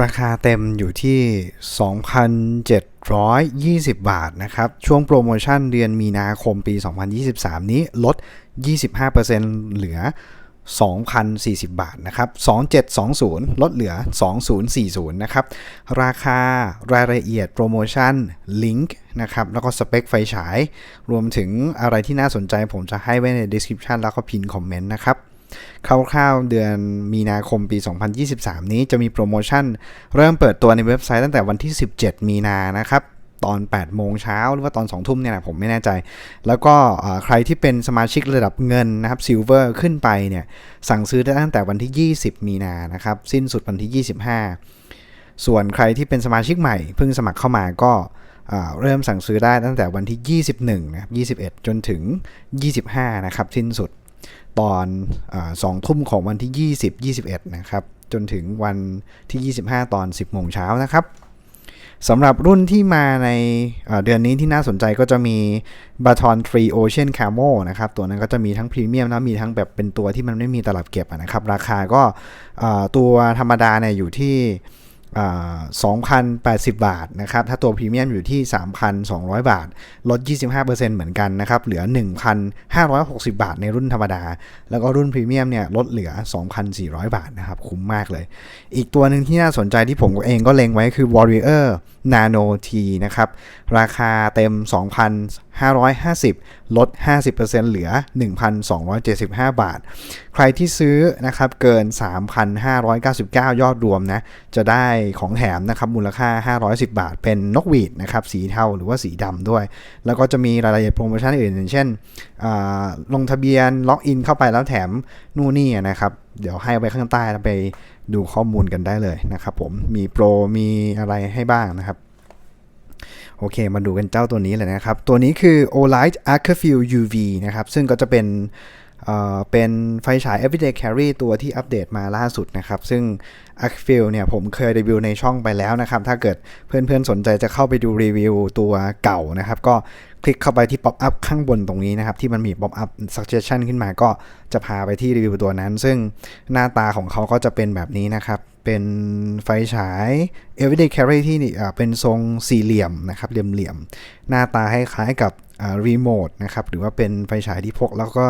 ราคาเต็มอยู่ที่ 2,720 บาทนะครับ ช่วงโปรโมชั่นเดือนมีนาคมปี 2023 นี้ลด 25%เหลือ 2,040 บาทนะครับ 2720 ลดเหลือ 2040 นะครับ ราคารายละเอียดโปรโมชั่นลิงก์นะครับ แล้วก็สเปคไฟฉาย รวมถึงอะไรที่น่าสนใจผมจะให้ไว้ใน description แล้วก็พินคอมเมนต์นะครับ คร่าวๆเดือนมีนาคมปี 2023 นี้จะมีโปรโมชั่น เริ่มเปิดตัวในเว็บไซต์ตั้งแต่วันที่ 17 มีนานะครับตอน 8 โมงเช้าหรือว่าตอน 2 ทุ่มเนี่ยนะผมไม่แน่ใจ แล้วก็ใครที่เป็นสมาชิกระดับเงินนะครับซิลเวอร์ขึ้นไปเนี่ยสั่งซื้อได้ตั้งแต่วันที่ 20 มีนานะครับ สิ้นสุดวันที่ 25 ส่วนใครที่เป็นสมาชิกใหม่เพิ่งสมัครเข้ามาก็เริ่มสั่งซื้อได้ตั้งแต่วันที่ 21 นะครับ 21 จนถึง 25 นะครับ สิ้นสุด ตอนสองทุ่มของวันที่ 20 21 นะครับ จนถึงวันที่ 25 ตอน 10โมงเช้านะครับสำหรับรุ่นที่มาในเดือนนี้ที่น่าสนใจก็จะมี b a t o n 3 Ocean Camo นะครับ ตัวนั้นก็จะมีทั้งพรีเมียมแล้วมีทั้งแบบเป็นตัวที่มันไม่มีตลับเก็บนะครับ ราคาก็ตัวธรรมดาเนี่ยอยู่ที่ 2,080 บาทนะครับ ถ้าตัวพรีเมียมอยู่ที่ 3,200 บาท ลด 25%เหมือนกันนะครับ เหลือ 1,560 บาทในรุ่นธรรมดา แล้วก็รุ่นพรีเมียมเนี่ยลดเหลือ 2,400 บาทนะครับ คุ้มมากเลย อีกตัวหนึ่งที่น่าสนใจที่ผมเองก็เล็งไว้คือ Warrior Nano T นะครับ ราคาเต็ม 2,000 550 ลด 50%เหลือ 1,275 บาท ใครที่ซื้อนะครับเกิน 3,599 ยอดรวมนะ จะได้ของแถมนะครับมูลค่า 510 บาท เป็นนกหวีดนะครับสีเทาหรือว่าสีดำด้วย แล้วก็จะมีรายละเอียดโปรโมชั่นอื่นอย่างเช่น ลงทะเบียนล็อกอินเข้าไปแล้วแถมนู่นนี่นะครับ เดี๋ยวให้ไว้ข้างใต้ไปดูข้อมูลกันได้เลยนะครับผมมีโปรมีอะไรให้บ้างนะครับ โอเค มาดูกันเจ้าตัวนี้เลยนะครับ ตัวนี้คือ Olight a c u f i l UV นะครับ ซึ่งก็จะเป็นเป็นไฟฉาย Everyday Carry ตัวที่อัปเดตมาล่าสุดนะครับ ซึ่ง a c f i l เนี่ยผมเคยรีวิวในช่องไปแล้วนะครับ ถ้าเกิดเพื่อนๆสนใจจะเข้าไปดูรีวิวตัวเก่านะครับ ก็คลิกเข้าไปที่ pop up ข้างบนตรงนี้นะครับ ที่มันมี pop up suggestion ขึ้นมาก็จะพาไปที่รีวิวตัวนั้น ซึ่งหน้าตาของเขาก็จะเป็นแบบนี้นะครับ เป็นไฟฉาย everyday carry ที่เป็นทรงสี่เหลี่ยมนะครับเหลี่ยมๆหน้าตาคล้ายๆกับรีโมทนะครับหรือว่าเป็นไฟฉายที่พก แล้วก็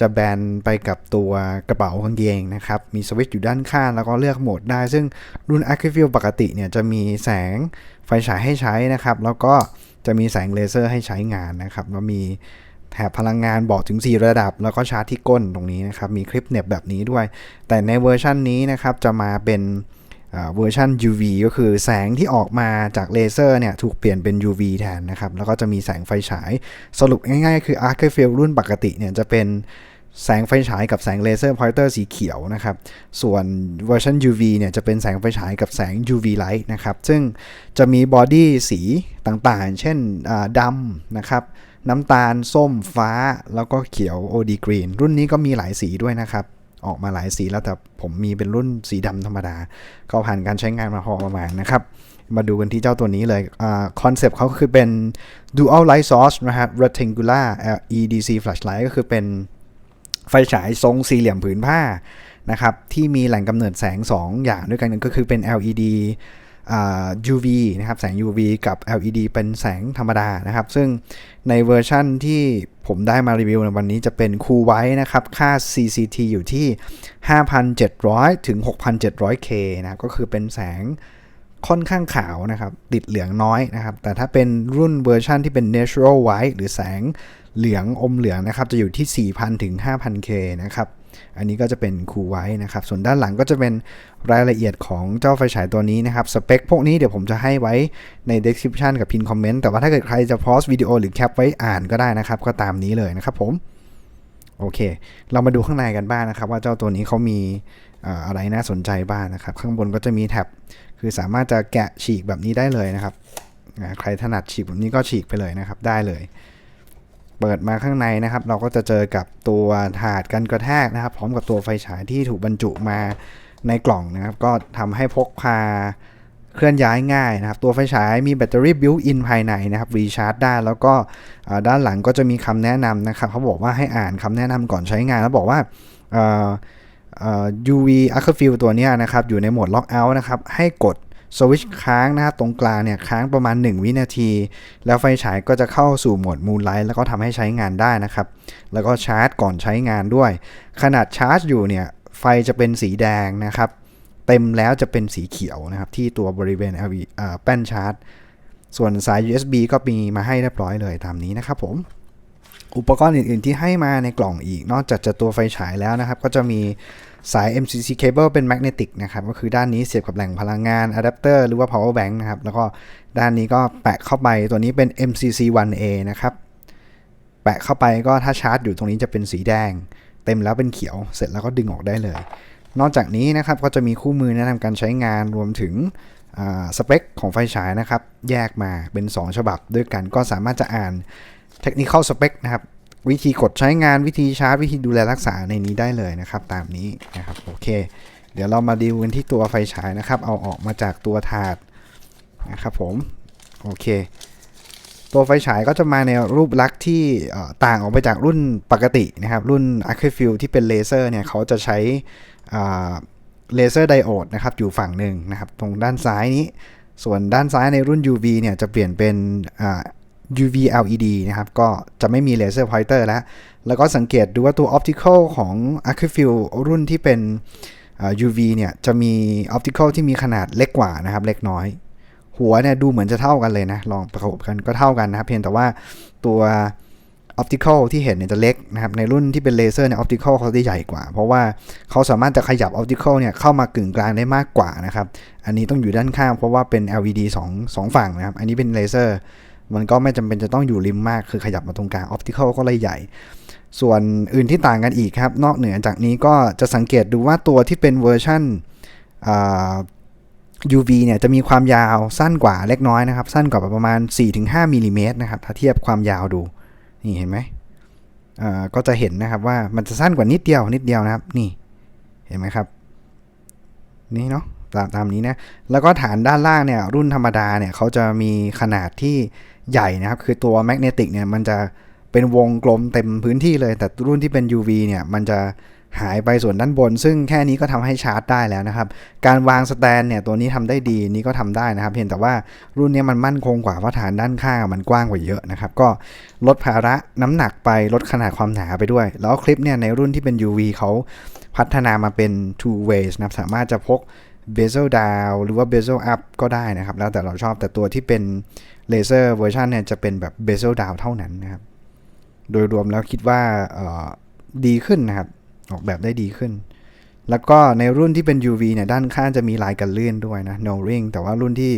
จะแบนไปกับตัวกระเป๋ากางเกงนะครับ มีสวิตช์อยู่ด้านข้างแล้วก็เลือกโหมดได้ ซึ่งรุ่น a c u f i l ปกติเนี่ยจะมีแสงไฟฉายให้ใช้นะครับ แล้วก็จะมีแสงเลเซอร์ให้ใช้งานนะครับแล้วมีแถบพลังงานบอกถึง 4 ระดับ แล้วก็ชาร์จที่ก้นตรงนี้นะครับ มีคลิปเน็บแบบนี้ด้วย แต่ในเวอร์ชันนี้นะครับ จะมาเป็นเวอร์ชัน UV ก็คือแสงที่ออกมาจากเลเซอร์เนี่ย ถูกเปลี่ยนเป็น UV แทนนะครับ แล้วก็จะมีแสงไฟฉาย สรุปง่ายๆ คือ a r c f i e l รุ่นปกติเนี่ย จะเป็น แสงไฟฉายกับแสงเลเซอร์พอยเตอร์สีเขียวนะครับ ส่วนเวอร์ชัน UV เนี่ยจะเป็นแสงไฟฉายกับแสง UV light นะครับ ซึ่งจะมีบอดี้สีต่างๆ เช่นดำนะครับ น้ำตาล ส้ม ฟ้า แล้วก็เขียว OD green รุ่นนี้ก็มีหลายสีด้วยนะครับ ออกมาหลายสีแล้วแต่ผมมีเป็นรุ่นสีดำธรรมดา ก็ผ่านการใช้งานมาพอประมาณนะครับมาดูกันที่เจ้าตัวนี้เลยคอนเซปต์เขาคือเป็น dual light source นะครับ rectangular LEDC flashlight ก็คือเป็น ไฟฉายทรงสี่เหลี่ยมผืนผ้านะครับที่มีแหล่งกำเนิดแสง 2 อย่างด้วยกันก็คือเป็น LED UV นะครับแสง UV กับ LED เป็นแสงธรรมดานะครับ ซึ่งในเวอร์ชั่นที่ผมได้มารีวิวในวันนี้จะเป็นคูไว้นะครับ ค่า CCT อยู่ที่ 5,700 ถึง 6,700K นะก็คือเป็นแสง ค่อนข้างขาวนะครับ ติดเหลืองน้อยนะครับ แต่ถ้าเป็นรุ่นเวอร์ชันที่เป็น natural white หรือแสงเหลืองอมเหลืองนะครับ จะอยู่ที่ 4,000 ถึง 5,000K นะครับ อันนี้ก็จะเป็นคูไว้นะครับ ส่วนด้านหลังก็จะเป็นรายละเอียดของเจ้าไฟฉายตัวนี้นะครับ สเปคพวกนี้เดี๋ยวผมจะให้ไว้ใน description กับพินคอมเมนต์ แต่ว่าถ้าเกิดใครจะพอสวิดีโอหรือแคปไว้อ่านก็ได้นะครับ ก็ตามนี้เลยนะครับผม โอเค เรามาดูข้างในกันบ้างนะครับ ว่าเจ้าตัวนี้เขามีอะไรน่าสนใจบ้างนะครับ ข้างบนก็จะมีแท็บ คือสามารถจะแกะฉีกแบบนี้ได้เลยนะครับใครถนัดฉีกแบบนี้ก็ฉีกไปเลยนะครับได้เลย เปิดมาข้างในนะครับ เราก็จะเจอกับตัวถาดกันกระแทกนะครับ พร้อมกับตัวไฟฉายที่ถูกบรรจุมาในกล่องนะครับ ก็ทำให้พกพาเคลื่อนย้ายง่ายนะครับ ตัวไฟฉายมีแบตเตอรี่บิวอินภายในนะครับรีชาร์จได้แล้วก็ด้านหลังก็จะมีคำแนะนำนะครับเขาบอกว่าให้อ่านคำแนะนำก่อนใช้งาน แล้วบอกว่า UV Arc Field ตัวนี้นะครับอยู่ในโหมด Lockout นะครับให้กดสวิตช์ค้างนะครับตรงกลางเนี่ยค้างประมาณ 1 วินาที แล้วไฟฉายก็จะเข้าสู่โหมด Moonlight แล้วก็ทำให้ใช้งานได้นะครับ แล้วก็ชาร์จก่อนใช้งานด้วย ขนาดชาร์จอยู่เนี่ยไฟจะเป็นสีแดงนะครับ เต็มแล้วจะเป็นสีเขียวนะครับ ที่ตัวบริเวณ LV แป้นชาร์จ ส่วนสาย USB ก็มีมาให้เรียบร้อยเลยตามนี้นะครับผม อุปกรณ์อื่น ๆ ที่ให้มาในกล่องอีก นอกจากจะตัวไฟฉายแล้วนะครับ ก็จะมีสาย MCC cable เป็น magnetic นะครับ ก็คือด้านนี้เสียบกับแหล่งพลังงานอะแดปเตอร์หรือว่า power bank นะครับ แล้วก็ด้านนี้ก็แปะเข้าไปตัวนี้เป็น MCC 1A นะครับ แปะเข้าไปก็ถ้าชาร์จอยู่ตรงนี้จะเป็นสีแดง เต็มแล้วเป็นเขียว เสร็จแล้วก็ดึงออกได้เลย นอกจากนี้นะครับก็จะมีคู่มือแนะนำการใช้งานรวมถึงสเปคของไฟฉายนะครับ แยกมาเป็น 2 ฉบับด้วยกันก็สามารถจะอ่าน Technical Spec นะครับ วิธีกดใช้งานวิธีชาร์จ วิธีดูแลรักษาในนี้ได้เลยนะครับ ตามนี้นะครับโอเค เดี๋ยวเรามาดูกันที่ตัวไฟฉายนะครับ เอาออกมาจากตัวถาดนะครับผมโอเค ตัวไฟฉายก็จะมาในรูปลักษณ์ที่ต่างออกไปจากรุ่นปกตินะครับ รุ่น a c r y f i l ที่เป็นเลเซอร์เนี่ยเขาจะใช้เลเซอร์ไดโอดนะครับอยู่ฝั่งหนึ่งนะครับ ตรงด้านซ้ายนี้ ส่วนด้านซ้ายในรุ่น UV เนี่ยจะเปลี่ยนเป็น UV LED นะครับ ก็จะไม่มีเลเซอร์พอยเตอร์แล้ว แล้วก็สังเกตดูว่าตัว Optical ของ a c r y f i l รุ่นที่เป็น UV เนี่ย จะมี Optical ที่มีขนาดเล็กกว่านะครับ เล็กน้อย หัวเนี่ยดูเหมือนจะเท่ากันเลยนะ ลองประกบกันก็เท่ากันนะครับ เพียงแต่ว่าตัว Optical ที่เห็นเนี่ยจะเล็กนะครับ ในรุ่นที่เป็นเลเซอร์เนี่ย Optical เขาจะใหญ่กว่า เพราะว่าเขาสามารถจะขยับ Optical เนี่ยเข้ามากึ่งกลางได้มากกว่านะครับ อันนี้ต้องอยู่ด้านข้างเพราะว่าเป็น LED 2 2ฝั่งนะครับ อันนี้เป็นเลเซอร์ มันก็ไม่จำเป็นจะต้องอยู่ริมมาก คือขยับมาตรงกลาง Optical ก็เลยใหญ่ ส่วนอื่นที่ต่างกันอีกครับ นอกเหนือจากนี้ก็จะสังเกตดูว่าตัวที่เป็นเวอร์ชัน UV เนี่ยจะมีความยาวสั้นกว่าเล็กน้อยนะครับ สั้นกว่าประมาณ 4-5มิลลิเมตรนะครับถ้าเทียบความยาวดู นี่เห็นไหมก็จะเห็นนะครับว่ามันจะสั้นกว่านิดเดียวนิดเดียวนะครับ นี่เห็นไหมครับ นี่เนาะ ตามตามนี้นะ แล้วก็ฐานด้านล่างเนี่ยรุ่นธรรมดาเนี่ยเขาจะมีขนาดที่ใหญ่นะครับ คือตัวแมกเนติกเนี่ยมันจะเป็นวงกลมเต็มพื้นที่เลย แต่รุ่นที่เป็น UV เนี่ยมันจะหายไปส่วนด้านบน ซึ่งแค่นี้ก็ทำให้ชาร์จได้แล้วนะครับ การวางสแตนเนี่ยตัวนี้ทำได้ดีนี้ก็ทำได้นะครับ เพียงแต่ว่ารุ่นนี้มันมั่นคงกว่าเพราะฐานด้านข้างมันกว้างกว่าเยอะนะครับ ก็ลดภาระน้ำหนักไปลดขนาดความหนาไปด้วย แล้วคลิปเนี่ยในรุ่นที่เป็น UV เขาพัฒนามาเป็น two ways นะครับสามารถจะพก bezel down หรือว่า bezel up ก็ได้นะครับ แล้วแต่เราชอบแต่ตัวที่เป็นเลเซอร์เวอร์ชันเนี่ยจะเป็นแบบ bezel down เท่านั้นนะครับ โดยรวมแล้วคิดว่าดีขึ้นนะครับ ออกแบบได้ดีขึ้น แล้วก็ในรุ่นที่เป็น UV เนี่ยด้านข้างจะมีลายกันลื่นด้วยนะ no ring แต่ว่ารุ่นที่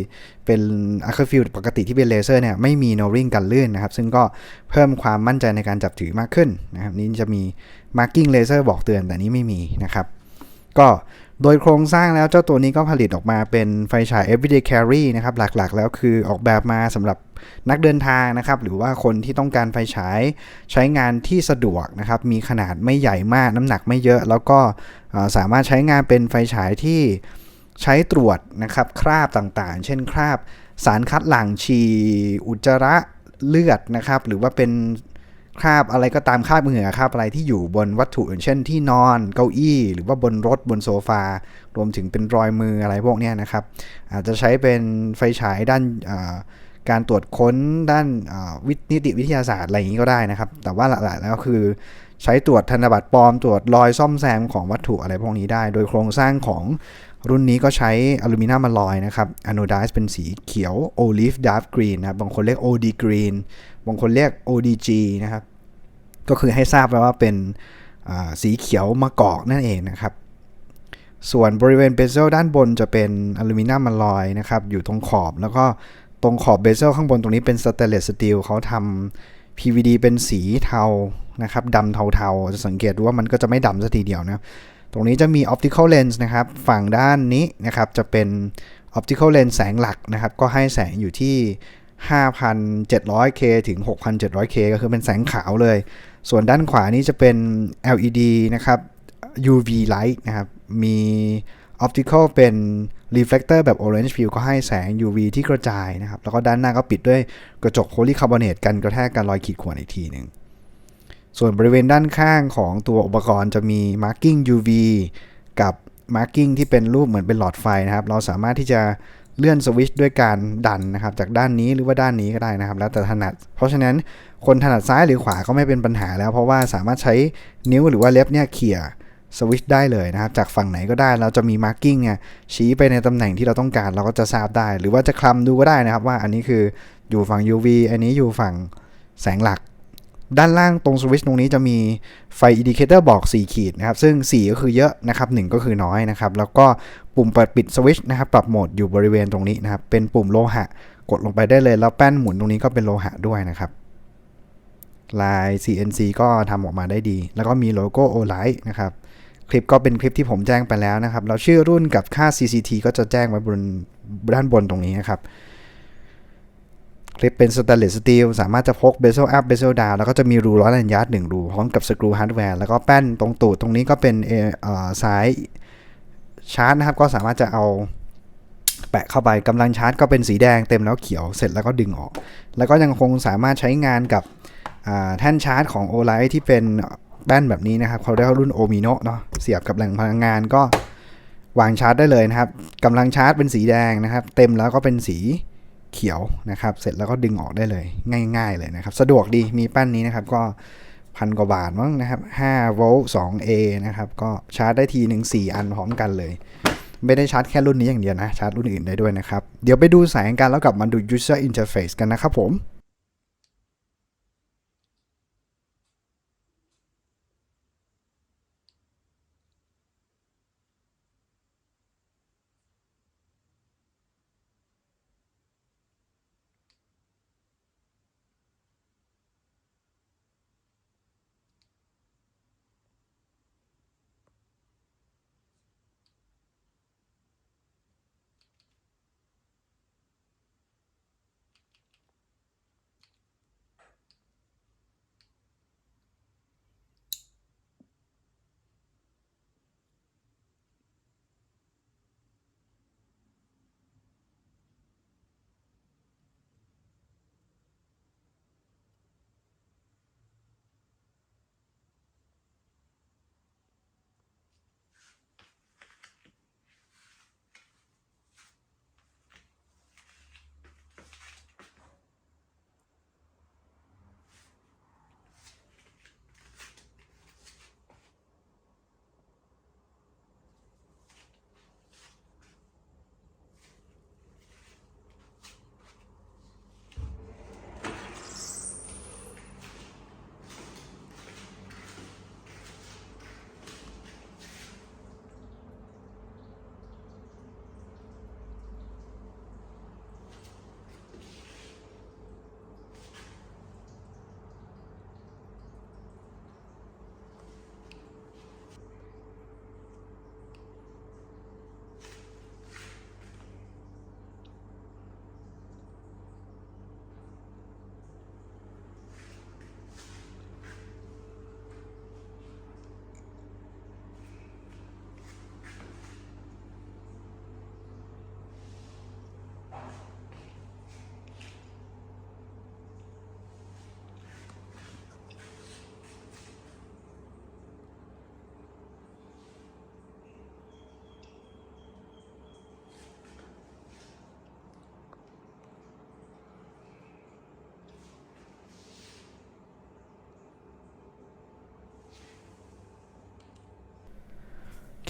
เป็น a c r y l field ปกติที่เป็นเลเซอร์เนี่ยไม่มี no ring กันลื่นนะครับ ซึ่งก็เพิ่มความมั่นใจในการจับถือมากขึ้นนะครับ นี้จะมี marking laser บอกเตือนแต่นี้ไม่มีนะครับ ก็ โดยโครงสร้างแล้วเจ้าตัวนี้ก็ผลิตออกมาเป็นไฟฉาย everyday carry นะครับ หลักๆ แล้วคือออกแบบมาสำหรับนักเดินทางนะครับ หรือว่าคนที่ต้องการไฟฉายใช้งานที่สะดวกนะครับ มีขนาดไม่ใหญ่มากน้ำหนักไม่เยอะ แล้วก็สามารถใช้งานเป็นไฟฉายที่ใช้ตรวจนะครับคราบต่างๆ เช่นคราบสารคัดหลั่งฉี่อุจจาระเลือดนะครับ หรือว่าเป็น คราบอะไรก็ตามคราบเหงื่อคราบอะไรที่อยู่บนวัตถุอย่างเช่นที่นอนเก้าอี้ หรือว่าบนรถบนโซฟา รวมถึงเป็นรอยมืออะไรพวกนี้นะครับ อาจจะใช้เป็นไฟฉายด้านการตรวจค้นด้านวินิติวิทยาศาสตร์อะไรอย่างนี้ก็ได้นะครับ แต่ว่าหลักๆแล้วคือใช้ตรวจธนบัตรปลอมตรวจรอยซ่อมแซมของวัตถุอะไรพวกนี้ได้ โดยโครงสร้างของ รุ่นนี้ก็ใช้อลูมิเนียมมาลอยนะครับอะโนไดส์เป็นสีเขียวโอลิฟดาร์กกรีนนะครับบางคนเรียก OD Green บางคนเรียก ODG นะครับก็คือให้ทราบไปว่าเป็นสีเขียวมะกอกนั่นเองนะครับส่วนบริเวณเบเซลด้านบนจะเป็นอลูมิเนียมมาลอยนะครับอยู่ตรงขอบแล้วก็ตรงขอบเบเซลข้างบนตรงนี้เป็นสเตนเลสสตีลเขาทำ PVD เป็นสีเทานะครับดำเทาๆ จะสังเกตดูว่ามันก็จะไม่ดำสักทีเดียวนะ ตรงนี้จะมี optical lens นะครับ ฝั่งด้านนี้นะครับจะเป็น optical lens แสงหลักนะครับ ก็ให้แสงอยู่ที่ 5,700K ถึง 6,700K ก็คือเป็นแสงขาวเลย ส่วนด้านขวานี้จะเป็น LED นะครับ UV light นะครับ มี optical เป็น reflector แบบ orange field ก็ให้แสง UV ที่กระจายนะครับ แล้วก็ด้านหน้าก็ปิดด้วยกระจกโพลีคาร์บอเนตกันกระแทกกันรอยขีดข่วนอีกทีหนึ่ง ส่วนบริเวณด้านข้างของตัวอุปกรณ์จะมี marking UV กับมาร์กิ้งที่เป็นรูปเหมือนเป็นหลอดไฟนะครับ เราสามารถที่จะเลื่อนสวิตช์ด้วยการดันนะครับ จากด้านนี้หรือว่าด้านนี้ก็ได้นะครับ แล้วแต่ถนัด เพราะฉะนั้นคนถนัดซ้ายหรือขวาก็ไม่เป็นปัญหาแล้ว เพราะว่าสามารถใช้นิ้วหรือว่าเล็บเนี่ยเขี่ยสวิตช์ได้เลยนะครับ จากฝั่งไหนก็ได้เราจะมีมาร์กิ้งเนี่ยชี้ไปในตำแหน่งที่เราต้องการเราก็จะทราบได้ หรือว่าจะคลำดูก็ได้นะครับ ว่าอันนี้คืออยู่ฝั่ง UV อันนี้อยู่ฝั่งแสงหลัก ด้านล่างตรงสวิตช์ตรงนี้จะมีไฟอินดิเคเตอร์บอก 4 ขีดนะครับ ซึ่ง 4 ก็คือเยอะนะครับ 1 ก็คือน้อยนะครับ แล้วก็ปุ่มเปิดปิดสวิตช์นะครับ ปรับโหมดอยู่บริเวณตรงนี้นะครับ เป็นปุ่มโลหะ กดลงไปได้เลย แล้วแป้นหมุนตรงนี้ก็เป็นโลหะด้วยนะครับ ลาย CNC ก็ทำออกมาได้ดี แล้วก็มีโลโก้ Olight นะครับ คลิปก็เป็นคลิปที่ผมแจ้งไปแล้วนะครับ แล้วชื่อรุ่นกับค่า CCT ก็จะแจ้งไว้บนด้านบนตรงนี้นะครับ คลิปเป็นสแตนเลสสตีลสามารถจะพกเบ z ลอัพเบ z ลดาวแล้วก็จะมีรูร้อยลันยาร์ดหนึ่งรูพร้อมกับสกรูฮาร์ดแวร์แล้วก็แป้นตรงตูดตรงนี้ก็เป็นสายชาร์จนะครับ ก็สามารถจะเอาแปะเข้าไปกำลังชาร์จก็เป็นสีแดงเต็มแล้วเขียวเสร็จแล้วก็ดึงออก แล้วก็ยังคงสามารถใช้งานกับแท่นชาร์จของ o l i ที่เป็นแป้นแบบนี้นะครับ เขาเรียกว่ารุ่น o m i n o เนาะเสียบกับแหล่งพลังงานก็วางชาร์จได้เลยนะครับกำลังชาร์จเป็นสีแดงนะครับ เต็มแล้วก็เป็นสี เขียวนะครับ เสร็จแล้วก็ดึงออกได้เลย ง่าย ๆ เลยนะครับ สะดวกดีมีแป้นนี้นะครับ ก็พันกว่าบาทมั้งนะครับ5โวลต์ 2A นะครับ ก็ชาร์จได้ทีหนึ่ง4อันพร้อมกันเลย ไม่ได้ชาร์จแค่รุ่นนี้อย่างเดียวนะ ชาร์จรุ่นอื่นได้ด้วยนะครับ เดี๋ยวไปดูสายกันแล้วกลับมาดู user interface กันนะครับผม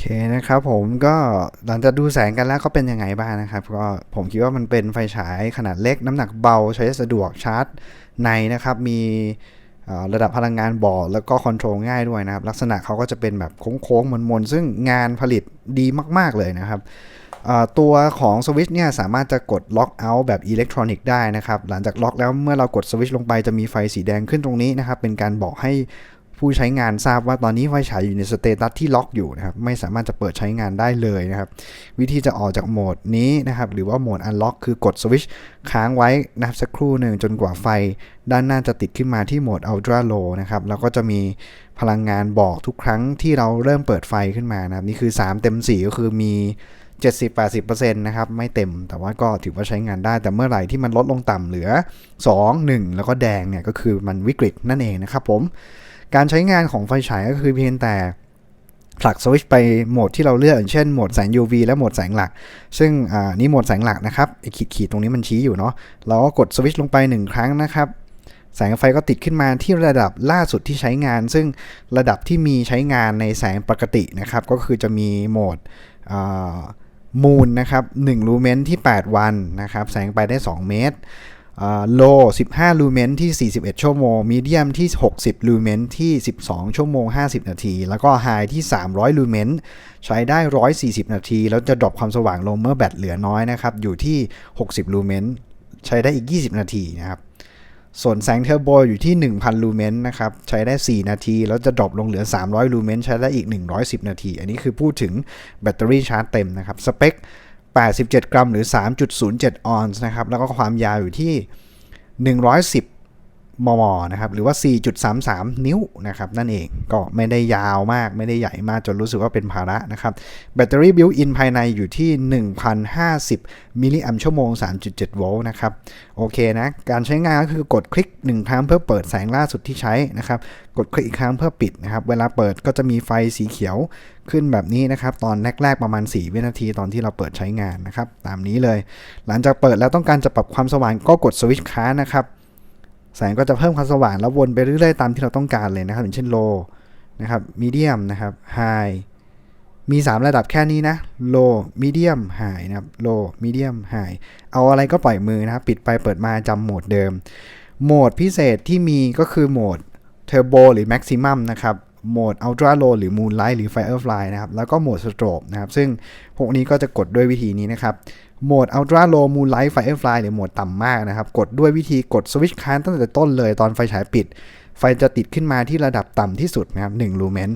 เคนะครับผมก็หลังจากดูแสงกันแล้วก็เป็นยังไงบ้างนะครับ ก็ผมคิดว่ามันเป็นไฟฉายขนาดเล็กน้ำหนักเบาใช้สะดวกชาร์จในนะครับ มีระดับพลังงานบอร์ดแล้วก็คอนโทรลง่ายด้วยนะครับ ลักษณะเขาก็จะเป็นแบบโค้งๆมนๆซึ่งงานผลิตดีมาก ๆ เลยนะครับตัวของสวิตช์เนี่ยสามารถจะกดล็อกเอาท์แบบอิเล็กทรอนิกส์ได้นะครับ หลังจากล็อกแล้วเมื่อเรากดสวิตช์ลงไปจะมีไฟสีแดงขึ้นตรงนี้นะครับ เป็นการบอกให้ ผู้ใช้งานทราบว่าตอนนี้ไฟฉายอยู่ในสเตตัสที่ล็อกอยู่นะครับไม่สามารถจะเปิดใช้งานได้เลยนะครับ วิธีจะออกจากโหมดนี้นะครับ หรือว่าโหมด Unlock คือกดสวิตช์ค้างไว้นะครับสักครู่หนึ่งจนกว่าไฟ ด้านหน้าจะติดขึ้นมาที่โหมด Ultra Low นะครับแล้วก็จะมีพลังงานบอกทุกครั้งที่เราเริ่มเปิดไฟขึ้นมานะครับ นี่คือ 3 เต็ม 4 ก็คือมี 70-80%นะครับ ไม่เต็มแต่ว่าก็ถือว่าใช้งานได้แต่เมื่อไหร่ที่มันลดลงต่ำเหลือ 2 1 แล้วก็แดงเนี่ย ก็คือมันวิกฤตนั่นเองนะครับผม การใช้งานของไฟฉายก็คือเพียงแต่ผลักสวิตช์ไปโหมดที่เราเลือกอย่างเช่นโหมดแสง UV และโหมดแสงหลัก ซึ่งอ่านี่โหมดแสงหลักนะครับไอ้ขีดตรงนี้มันชี้อยู่เนาะเราก็กดสวิตช์ลงไป 1 ครั้งนะครับ แสงไฟก็ติดขึ้นมาที่ระดับล่าสุดที่ใช้งาน ซึ่งระดับที่มีใช้งานในแสงปกตินะครับ ก็คือจะมีโหมดมูนนะครับ1ลูเมนที่ 8 วันนะครับ แสงไปได้ 2 เมตร โล 15 ลูเมนที่ 41 ชั่วโมงมีเดียมที่ 60 ลูเมนที่ 12 ชั่วโมง 50 นาที แล้วก็ไฮที่ 300 ลูเมนใช้ได้ 140 นาที แล้วจะดรอปความสว่างลงเมื่อแบตเหลือน้อยนะครับ อยู่ที่ 60 ลูเมนใช้ได้อีก 20 นาทีนะครับ ส่วนแสงเทอร์โบอยู่ที่ 1,000 ลูเมนนะครับ ใช้ได้ 4 นาที แล้วจะดรอปลงเหลือ 300 ลูเมนใช้ได้อีก 110 นาที อันนี้คือพูดถึงแบตเตอรี่ชาร์จเต็มนะครับ สเปค 87 กรัมหรือ 3.07 ออนซ์นะครับ แล้วก็ความยาวอยู่ที่ 110 มม นะครับ หรือว่า 4.33 นิ้วนะครับ นั่นเอง ก็ไม่ได้ยาวมาก ไม่ได้ใหญ่มากจนรู้สึกว่าเป็นภาระนะครับ แบตเตอรี่บิวอินภายในอยู่ที่ 1,050 มิลลิแอมชั่วโมง 3.7 โวลต์นะครับ โอเคนะ การใช้งานก็คือกดคลิก 1 ครั้งเพื่อเปิดแสงล่าสุดที่ใช้นะครับ กดคลิกอีกครั้งเพื่อปิดนะครับ เวลาเปิดก็จะมีไฟสีเขียว ขึ้นแบบนี้นะครับ ตอนแรกๆประมาณ 4 วินาทีตอนที่เราเปิดใช้งานนะครับ ตามนี้เลย หลังจากเปิดแล้วต้องการจะปรับความสว่างก็กดสวิตช์ค้านะครับ แสงก็จะเพิ่มความสว่างแล้ววนไปเรื่อยๆตามที่เราต้องการเลยนะครับอย่างเช่น low นะครับ medium นะครับ high มี 3 ระดับแค่นี้นะ low medium high นะครับ low medium high เอาอะไรก็ปล่อยมือนะครับ ปิดไปเปิดมาจำโหมดเดิม โหมดพิเศษที่มีก็คือโหมด turbo หรือ maximum นะครับ โหมด ultra low หรือ moonlight หรือ firefly นะครับ แล้วก็โหมด strobe นะครับ ซึ่งพวกนี้ก็จะกดด้วยวิธีนี้นะครับ โหมด Ultra Low Moonlight Firefly หรือโหมดต่ำมากนะครับ กดด้วยวิธีกดสวิตช์ค้างตั้งแต่ต้นเลยตอนไฟฉายปิด ไฟจะติดขึ้นมาที่ระดับต่ำที่สุดนะครับ1ลูเมน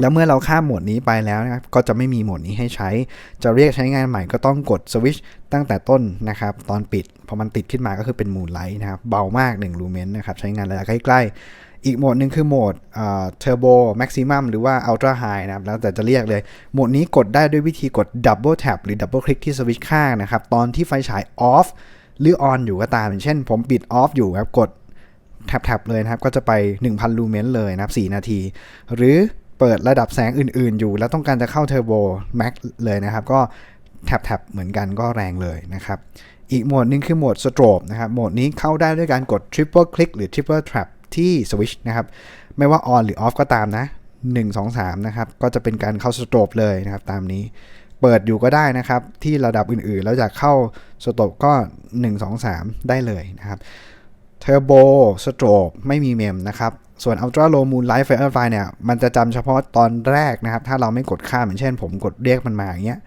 แล้วเมื่อเราข้ามโหมดนี้ไปแล้วนะครับ ก็จะไม่มีโหมดนี้ให้ใช้ จะเรียกใช้งานใหม่ก็ต้องกดสวิตช์ตั้งแต่ต้นนะครับ ตอนปิด พอมันติดขึ้นมาก็คือเป็น Moonlight นะครับ เบามาก1ลูเมนนะครับ ใช้งานระยะใกล้ๆ อีกโหมดหนึ่งคือโหมดเทอร์โบแม็กซิมัมหรือว่าอัลตร้าไฮนะครับแล้วแต่จะเรียกเลย โหมดนี้กดได้ด้วยวิธีกดดับเบิลแท็บหรือดับเบิลคลิกที่สวิตช์ข้างนะครับ ตอนที่ไฟฉายออฟหรือออนอยู่ก็ตามอย่างเช่น ผมปิดออฟอยู่ครับ กดแท็บๆเลยนะครับ ก็จะไป 1,000 ลูเมนเลยนะครับ 4 นาที หรือเปิดระดับแสงอื่นๆ อยู่ แล้วต้องการจะเข้าเทอร์โบแม็กเลยนะครับ ก็แท็บๆเหมือนกันก็แรงเลยนะครับ อีกโหมดหนึงคือโหมดสโตรบนะครับ โหมดนี้เข้าได้ด้วยการกด Triple Click หรือ Triple Trap ที่ส ที่สวิตช์นะครับ ไม่ว่า on หรือ off ก็ตามนะ 1 2 3 นะครับ ก็จะเป็นการเข้าสโตรบเลยนะครับ ตามนี้เปิดอยู่ก็ได้นะครับ ที่ระดับอื่นๆ แล้วอยากเข้าสโตรบก็ 1 2 3 ได้เลยนะครับ Turbo Strobe ไม่มีเมมนะครับ ส่วน Ultra Low Moonlight Firefly เนี่ย มันจะจำเฉพาะตอนแรกนะครับ ถ้าเราไม่กดข้ามอย่างเช่น ผมกดเรียกมันมาอย่างเงี้ย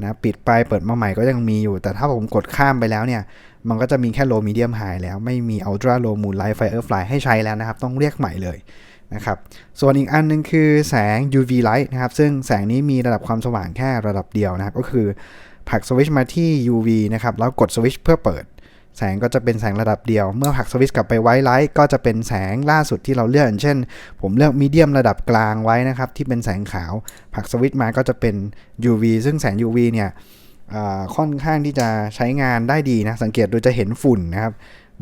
นะปิดไปเปิดมาใหม่ก็ยังมีอยู่ แต่ถ้าผมกดข้ามไปแล้วเนี่ย มันก็จะมีแค่ low medium high แล้วไม่มี ultra low moonlight firefly ให้ใช้แล้วนะครับ ต้องเรียกใหม่เลยนะครับ ส่วนอีกอันนึงคือแสง UV light นะครับ ซึ่งแสงนี้มีระดับความสว่างแค่ระดับเดียวนะครับ ก็คือผลักสวิตช์มาที่ UV นะครับ แล้วกดสวิตช์เพื่อเปิด แสงก็จะเป็นแสงระดับเดียว เมื่อผลักสวิตช์กลับไปไว้ไลท์ก็จะเป็นแสงล่าสุดที่เราเลือกอย่างเช่น ผมเลือกมีเดียมระดับกลางไว้นะครับ ที่เป็นแสงขาวผลักสวิตช์มาก็จะเป็น UV ซึ่งแสง UV เนี่ย ค่อนข้างที่จะใช้งานได้ดีนะ สังเกตดูจะเห็นฝุ่นนะครับ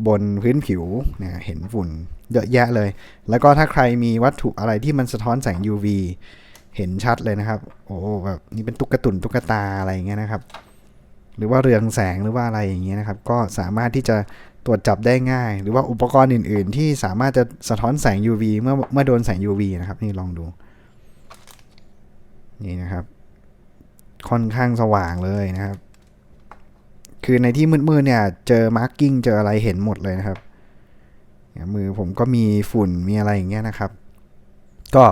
บนพื้นผิวเนี่ยเห็นฝุ่นเยอะแยะเลย แล้วก็ถ้าใครมีวัตถุอะไรที่มันสะท้อนแสง UV เห็นชัดเลยนะครับ โอ้แบบนี่เป็นตุ๊กตุนตุ๊กตาอะไรอย่างเงี้ยนะครับ หรือว่าเรืองแสงหรือว่าอะไรอย่างเงี้ยนะครับ ก็สามารถที่จะตรวจจับได้ง่าย หรือว่าอุปกรณ์อื่น ๆ ที่สามารถจะสะท้อนแสง UV เมื่อเมื่อโดนแสง UV นะครับ นี่ลองดู นี่นะครับ ค่อนข้างสว่างเลยนะครับ คือในที่มืดๆเนี่ย เจอมาร์กิ้งเจออะไรเห็นหมดเลยนะครับมือผมก็มีฝุ่นมีอะไรอย่างเงี้ยนะครับ ก็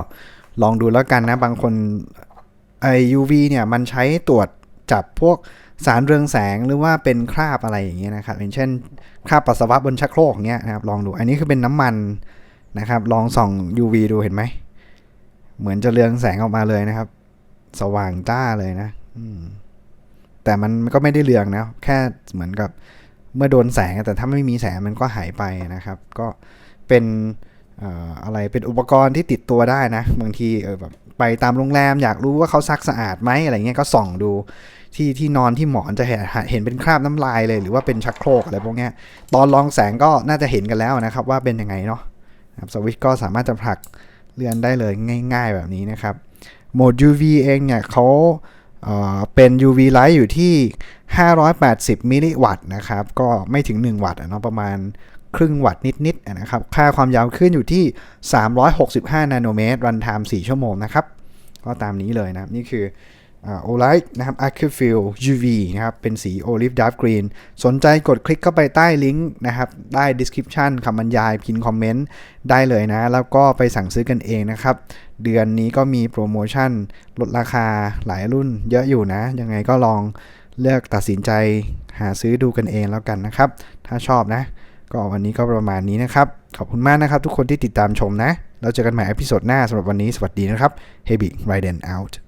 ลองดูแล้วกันนะ บางคนไอ UV เนี่ยมันใช้ตรวจจับพวกสารเรืองแสงหรือว่าเป็นคราบอะไรอย่างเงี้ยนะครับอย่างเช่น คราบปัสสาวะบนชักโครกเงี้ยนะครับลองดูอันนี้คือเป็นน้ำมันนะครับ ลองส่อง UV ดูเห็นไหม เหมือนจะเรืองแสงออกมาเลยนะครับ สว่างจ้าเลยนะแต่มันก็ไม่ได้เรืองนะ แค่เหมือนกับเมื่อโดนแสงแต่ถ้าไม่มีแสงมันก็หายไปนะครับ ก็เป็นอะไรเป็นอุปกรณ์ที่ติดตัวได้นะ บางทีเออแบบไปตามโรงแรมอยากรู้ว่าเขาซักสะอาดไหมอะไรเงี้ยก็ส่องดูที่ที่นอนที่หมอนจะเห็นเห็นเป็นคราบน้ำลายเลย หรือว่าเป็นชักโครกอะไรพวกเนี้ยตอนลองแสงก็น่าจะเห็นกันแล้วนะครับ ว่าเป็นยังไงเนาะสวิตช์ก็สามารถจะผลักเลื่อนได้เลยง่าย ๆ แบบนี้นะครับ โหมด UV เองเนี่ยเขาเป็น UV light อยู่ที่ 580 มิลลิวัตต์นะครับ ก็ไม่ถึง 1 วัตต์เนาะประมาณครึ่งวัตต์นิดๆนะครับ ค่าความยาวคลื่นอยู่ที่ 365 นาโนเมตร รันไทม์4ชั่วโมงนะครับ ก็ตามนี้เลยนะครับ นี่คือ โอไลท์นะครับ a c u f i l UV นะครับ เป็นสี Olive Dark Green สนใจกดคลิกเข้าไปใต้ลิงก์นะครับได้ description คำบรรยายพินคอมเมนต์ได้เลยนะ แล้วก็ไปสั่งซื้อกันเองนะครับ เดือนนี้ก็มีโปรโมชั่น ลดราคาหลายรุ่นเยอะอยู่นะ ยังไงก็ลองเลือกตัดสินใจหาซื้อดูกันเองแล้วกันนะครับ ถ้าชอบนะ ก็วันนี้ก็ประมาณนี้นะครับ ขอบคุณมากนะครับ ทุกคนที่ติดตามชมนะแล้วเจอกันใหม่อพิโซดหน้าสำหรับวันนี้สวัสดีนะครับ h e b y r i d e n out